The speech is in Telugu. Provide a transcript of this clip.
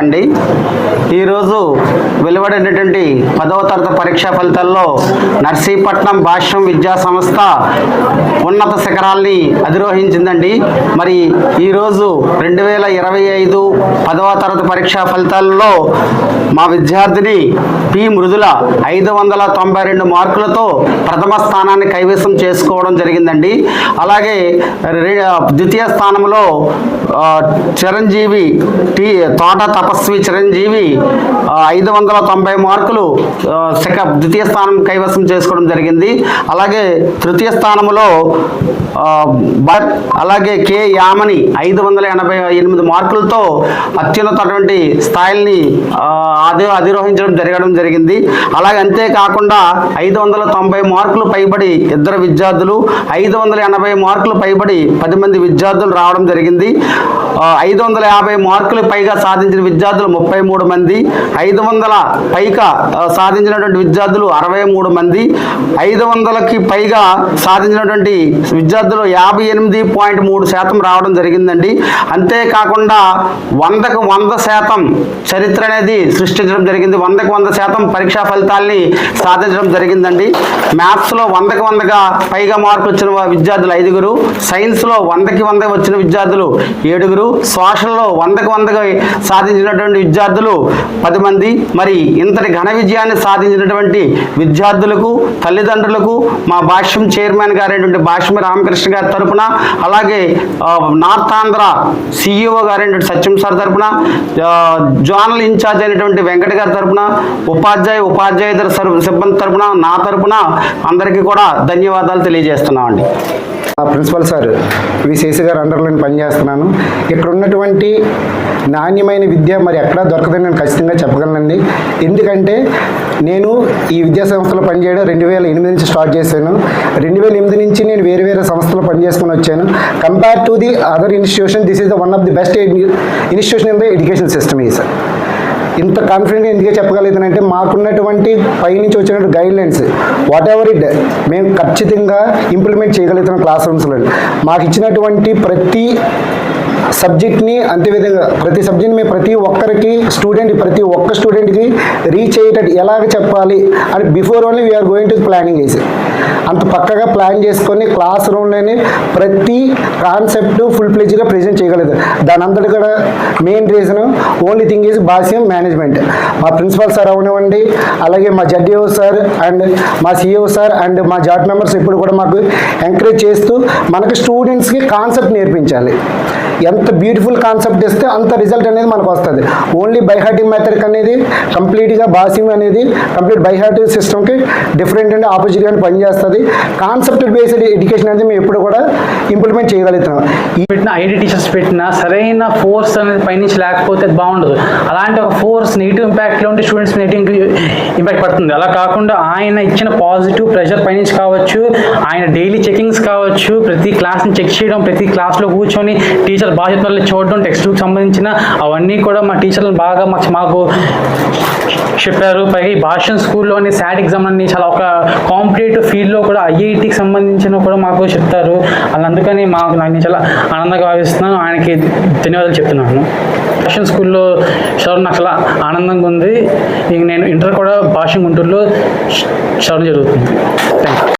అండి. ఈరోజు వెలువడినటువంటి పదవ తరగతి పరీక్షా ఫలితాల్లో నర్సీపట్నం భాష్యం విద్యా సంస్థ ఉన్నత శిఖరాల్ని అధిరోహించిందండి. మరి ఈరోజు రెండు వేల ఇరవై ఐదు పదవ తరగతి పరీక్షా ఫలితాల్లో మా విద్యార్థిని పి. మృదుల ఐదు వందల తొంభై రెండు మార్కులతో ప్రథమ స్థానాన్ని కైవసం చేసుకోవడం జరిగిందండి. అలాగే ద్వితీయ స్థానంలో చిరంజీవి టి తోట తపస్వి చిరంజీవి ఐదు వందల తొంభై మార్కులు సెక ద్వితీయ స్థానం కైవసం చేసుకోవడం జరిగింది. అలాగే తృతీయ స్థానంలో అలాగే కె యామని ఐదు వందల ఎనభై ఎనిమిది మార్కులతో అత్యున్నతటువంటి స్థాయిల్ని ఆ, అధి అధిరోహించడం జరగడం జరిగింది. అలాగే అంతేకాకుండా ఐదు వందల తొంభై మార్కులు పైబడి ఇద్దరు విద్యార్థులు ఐదు వందల ఎనభై మార్కులు పైబడి పది మంది విద్యార్థులు రావడం జరిగింది. ఐదు వందల యాభై మార్కులు పైగా సాధించిన విద్యార్థులు ముప్పై మూడు మంది ఐదు వందల పైగా సాధించినటువంటి విద్యార్థులు అరవై మూడు మంది ఐదు వందలకి పైగా సాధించినటువంటి విద్యార్థులు యాభై ఎనిమిది పాయింట్ మూడు శాతం రావడం జరిగిందండి. అంతేకాకుండా వందకు వంద శాతం చరిత్ర అనేది సృష్టించడం జరిగింది. వందకు వంద శాతం పరీక్షా ఫలితాల్ని సాధించడం జరిగిందండి. మ్యాథ్స్లో వందకు వందగా పైగా మార్కులు వచ్చిన విద్యార్థులు ఐదుగురు సైన్స్లో వందకి వంద వచ్చిన విద్యార్థులు ఏడుగురు సోషల్లో వందకు వందగా సాధించినటువంటి విద్యార్థులు పది మంది. మరి ఇంతటి ఘన విజయాన్ని సాధించినటువంటి విద్యార్థులకు తల్లిదండ్రులకు మా భాష్యం చైర్మన్ గారైనటువంటి భాష్యం రామకృష్ణ గారి తరపున అలాగే నార్త్ ఆంధ్ర సిఇఓ గారైనటువంటి సత్యం సార్ తరపున జోనల్ ఇన్ఛార్జ్ అయినటువంటి వెంకట గారి తరపున ఉపాధ్యాయ ఉపాధ్యాయుల సిబ్బంది తరపున నా తరపున అందరికీ కూడా ధన్యవాదాలు తెలియజేస్తున్నామండి. ప్రిన్సిపల్ సార్ వి శేషి గారు అండర్లో నేను పనిచేస్తున్నాను. ఇక్కడ ఉన్నటువంటి నాణ్యమైన విద్య మరి ఎక్కడా దొరకదని నేను ఖచ్చితంగా చెప్పగలనండి. ఎందుకంటే నేను ఈ విద్యా సంస్థలో పనిచేయడం రెండు వేల ఎనిమిది నుంచి స్టార్ట్ చేశాను. రెండు వేల ఎనిమిది నుంచి నేను వేరే వేరే సంస్థలో పనిచేసుకుని వచ్చాను. Compare to the other institution this is the one of the best institution in the education system ఈ సార్ ఇంత కాన్ఫిడెంట్గా ఎందుకే చెప్పగలుగుతానంటే మాకున్నటువంటి పైనుంచి వచ్చినటువంటి guidelines whatever it మేము ఖచ్చితంగా ఇంప్లిమెంట్ చేయగలుగుతున్నాం క్లాస్ రూమ్స్లో మాకు ఇచ్చినటువంటి ప్రతి సబ్జెక్ట్ని అంతేవిధంగా ప్రతి సబ్జెక్ట్ని మేము ప్రతి ఒక్కరికి స్టూడెంట్ ప్రతి ఒక్క స్టూడెంట్కి రీచ్ అయ్యేటట్టు ఎలాగ చెప్పాలి అని before only we are going to planning చేసి అంత పక్కగా ప్లాన్ చేసుకొని క్లాస్ రూమ్లోనే ప్రతి కాన్సెప్ట్ ఫుల్ ప్లేజ్గా ప్రజెంట్ చేయగలదు. దాని అంతటి కూడా main reason only thing is Bhashyam management. మా ప్రిన్సిపల్ సార్ అవనివ్వండి అలాగే మా జడ్ఈఓ సార్ అండ్ మా సిఇఓ సార్ అండ్ మా జాట్ మెంబర్స్ ఇప్పుడు కూడా మాకు ఎంకరేజ్ చేస్తూ మనకు స్టూడెంట్స్కి కాన్సెప్ట్ నేర్పించాలి. ఎంత బ్యూటిఫుల్ కాన్సెప్ట్ ఇస్తే అంత రిజల్ట్ అనేది మనకు వస్తుంది. ఓన్లీ బైహార్టింగ్ మెథడ్ అనేది కంప్లీట్గా బాసింగ్ అనేది కంప్లీట్ బైహార్టింగ్ సిస్టమ్కి డిఫరెంట్ అండ్ ఆపోజిట్గా పనిచేస్తుంది. కాన్సెప్ట్ బేస్డ్ ఎడ్యుకేషన్ అనేది మేము ఎప్పుడు కూడా ఇంప్లిమెంట్ చేయగలుగుతున్నాం. ఈ పెట్టిన ఐడి టీచర్స్ పెట్టిన సరైన ఫోర్స్ అనేది పైనుంచి లేకపోతే బాగుండదు. అలాంటి ఒక ఫోర్స్ నెగిటివ్ ఇంపాక్ట్లో ఉంటే స్టూడెంట్స్ నెగిటివ్ ఇంపాక్ట్ పడుతుంది. అలా కాకుండా ఆయన ఇచ్చిన పాజిటివ్ ప్రెషర్ పైనుంచి కావచ్చు ఆయన డైలీ చెకింగ్స్ కావచ్చు ప్రతి క్లాస్ని చెక్ చేయడం ప్రతి క్లాస్లో కూర్చొని టీచర్ బాధ్యతలు చూడడం టెక్స్ట్ బుక్ సంబంధించిన అవన్నీ కూడా మా టీచర్లు బాగా మాకు మాకు చెప్పారు. పైగా ఈ భాషన్ స్కూల్లోని శాట్ ఎగ్జామ్ అని చాలా ఒక కాంపిటేటివ్ ఫీల్డ్లో కూడా ఐఐటికి సంబంధించిన కూడా మాకు చెప్తారు. అలా అందుకని మాకు నాకు చాలా ఆనందంగా భావిస్తున్నాను. ఆయనకి ధన్యవాదాలు చెప్తున్నాను. భాషన్ స్కూల్లో చదవడం నాకు చాలా ఆనందంగా ఉంది. ఇంక నేను ఇంటర్ కూడా భాష గుంటూరులో చదవడం జరుగుతుంది. Thank you